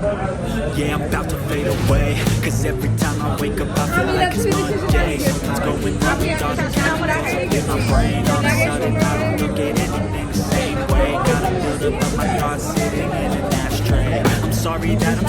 Yeah, I'm about to fade away. Cause every time I wake up I feel like it's Monday. Something's going wrong with all the chemicals in my brain. All of a sudden I don't look at anything the same way. Gotta build up my thoughts sitting in an ashtray. I'm sorry that I'm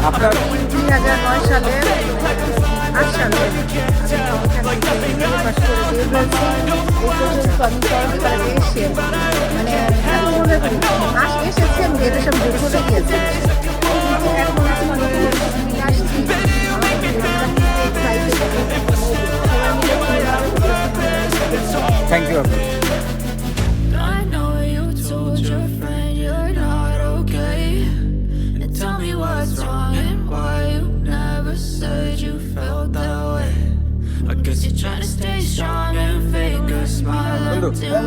আপনার দুই হাজার নয় সালে আট মানে এখন করি মাস এসেছে আমি এটা সব দূর করে গিয়েছে কিন্তু এখন আমি I guess you're trying to stay strong and fake a smile until I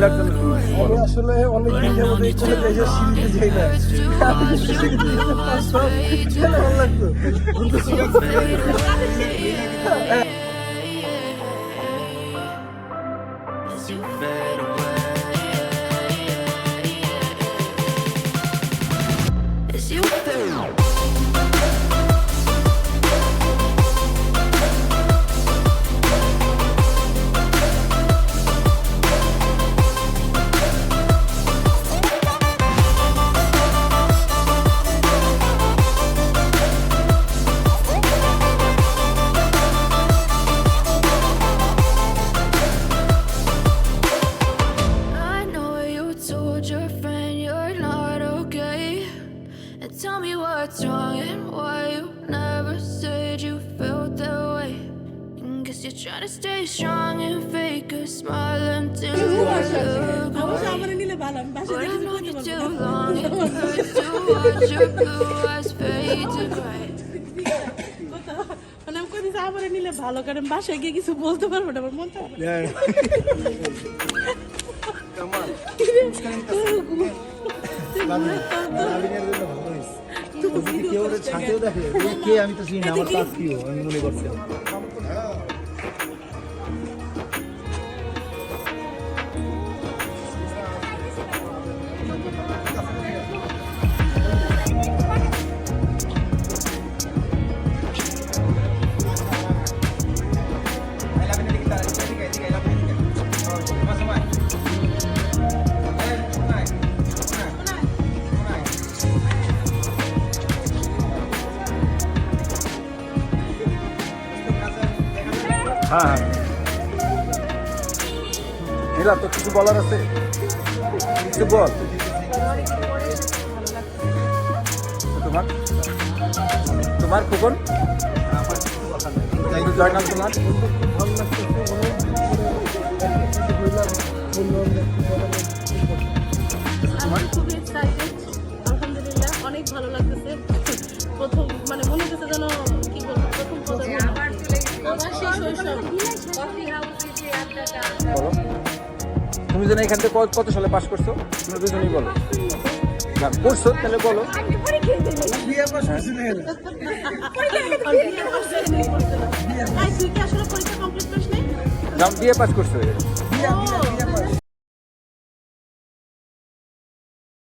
look away. আমি আসলে অনেক দিন যাবত এই চলে যাই যে সিঁড়িতে যাই না Hurts to watch your blue eyes fade to ভালো লাগতো fade away. As you fade tell me what's wrong and why you never said you felt that way. And guess you're trying to stay strong and fake a smile until I look away. But I've known you too long, it hurts to watch your blue eyes fade to gray. মানে আমি কোথায় আমার নিলে ভালো কারণ বাসায় গিয়ে কিছু বলতে পারব না আমার মন খারাপ কেউ ছাতেও দেখে কে আমি তো চিনি আমার কাজ প্রিয় আমি মনে করছিলাম হ্যাঁ। নীলা তো কিছু বলার আছে? কিছু বল। তোমার? তোমার খোকন? জয়নাল তোমার? আমি খুবই এক্সাইটেড আলহামদুলিল্লাহ অনেক ভালো লাগতেছে। প্রথম মানে মনে হচ্ছে যেন কি বলব প্রথম তুমি যেন এখান থেকে কত- কত সালে পাশ করছ? তুমি দুজনেই বলো। না করছ তাহলে বলো। বিয়ে তুই কি আসলে পরীক্ষা কমপ্লিট করিস যাও দিয়ে পাস করছ